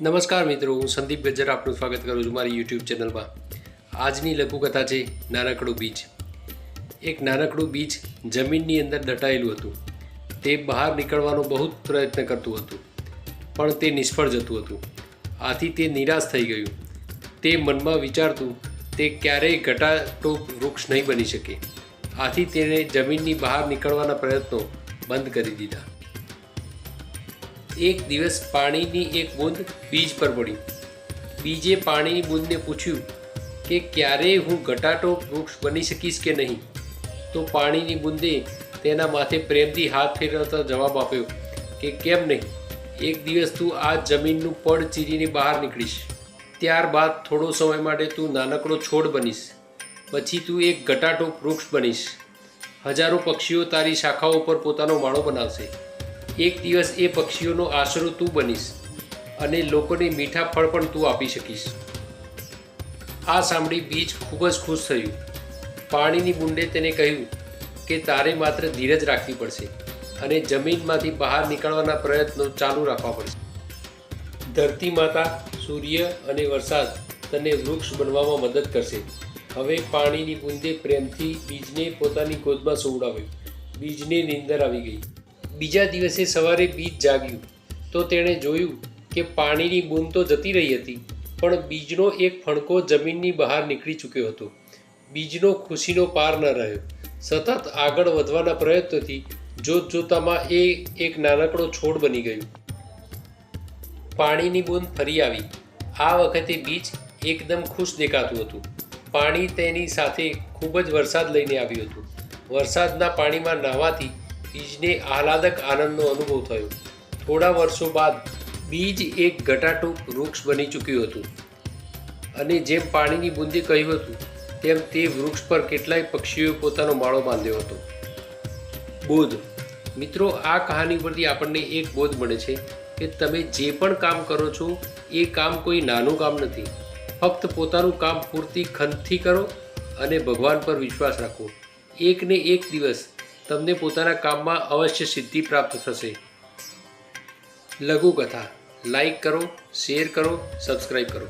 નમસ્કાર મિત્રો, હું સંદીપ ગજ્જર, આપનું સ્વાગત કરું છું મારી યુટ્યુબ ચેનલમાં. આજની લઘુકથા છે નાનકડું બીજ. એક નાનકડું બીજ જમીનની અંદર દટાયેલું હતું. તે બહાર નીકળવાનો બહુ જ પ્રયત્ન કરતું હતું, પણ તે નિષ્ફળ જતું હતું. આથી તે નિરાશ થઈ ગયું. તે મનમાં વિચારતું, તે ક્યારેય ઘટાટોપ વૃક્ષ નહીં બની શકે. આથી તેણે જમીનની બહાર નીકળવાના પ્રયત્નો બંધ કરી દીધા. એક દિવસ પાણીની એક બૂંદ બીજ પર પડી. બીજે પાણીની બૂંદને પૂછ્યું કે ક્યારેય હું ઘટાટો વૃક્ષ બની શકીશ કે નહીં? તો પાણીની બૂંદે તેના માથે પ્રેમથી હાથ ફેરવતા જવાબ આપ્યો કે કેમ નહીં? એક દિવસ તું આ જમીનનું પડ ચીરીને બહાર નીકળીશ. ત્યારબાદ થોડો સમય માટે તું નાનકડો છોડ બનીશ. પછી તું એક ઘટાટો વૃક્ષ બનીશ. હજારો પક્ષીઓ તારી શાખાઓ પર પોતાનો માળો બનાવશે. એક દિવસ એ પક્ષીઓનો આશરો તું બનીશ અને લોકોને મીઠા ફળ પણ તું આપી શકીશ. આ સાંભળી બીજ ખૂબ જ ખુશ થયું. પાણીની બુંડે તેને કહ્યું કે તારે માત્ર ધીરજ રાખવી પડશે અને જમીનમાંથી બહાર નીકળવાના પ્રયત્નો ચાલુ રાખવા પડશે. ધરતી માતા, સૂર્ય અને વરસાદ તને વૃક્ષ બનવામાં મદદ કરશે. હવે પાણીની બુંદે પ્રેમથી બીજને પોતાની ગોદમાં સુવડાવ્યું. બીજને નીંદર આવી ગઈ. બીજા દિવસે સવારે બીજ જાગ્યું. તો તેણે જોયું કે પાણીની બૂંદ તો જતી રહી હતી, પણ બીજનો એક ફણકો જમીનની બહાર નીકળી ચૂક્યો હતો. બીજનો ખુશીનો પાર ન રહ્યો. સતત આગળ વધવાના પ્રયત્નોથી જોત જોતામાં એ એક નાનકડો છોડ બની ગયું. પાણીની બૂંદ ફરી આવી. આ વખતે બીજ એકદમ ખુશ દેખાતું હતું. પાણી તેની સાથે ખૂબ જ વરસાદ લઈને આવ્યું હતું. વરસાદના પાણીમાં નહાવાથી બીજને આહલાદક આનંદનો અનુભવ થયો. થોડા વર્ષો બાદ બીજ એક ઘટાટું વૃક્ષ બની ચૂક્યું હતું. અને જેમ પાણીની બુંદી કહ્યું હતું, તેમ તે વૃક્ષ પર કેટલાય પક્ષીઓએ પોતાનો માળો બાંધ્યો હતો. બોધ. મિત્રો, આ કહાની પરથી આપણને એક બોધ મળે છે કે તમે જે પણ કામ કરો છો, એ કામ કોઈ નાનું કામ નથી. ફક્ત પોતાનું કામ પૂરતી ખંતથી કરો અને ભગવાન પર વિશ્વાસ રાખો. એક ને એક દિવસ તમને પોતાના કામમાં અવશ્ય સિદ્ધિ પ્રાપ્ત થશે. લઘુકથા લાઈક કરો શેર કરો સબસ્ક્રાઈબ કરો.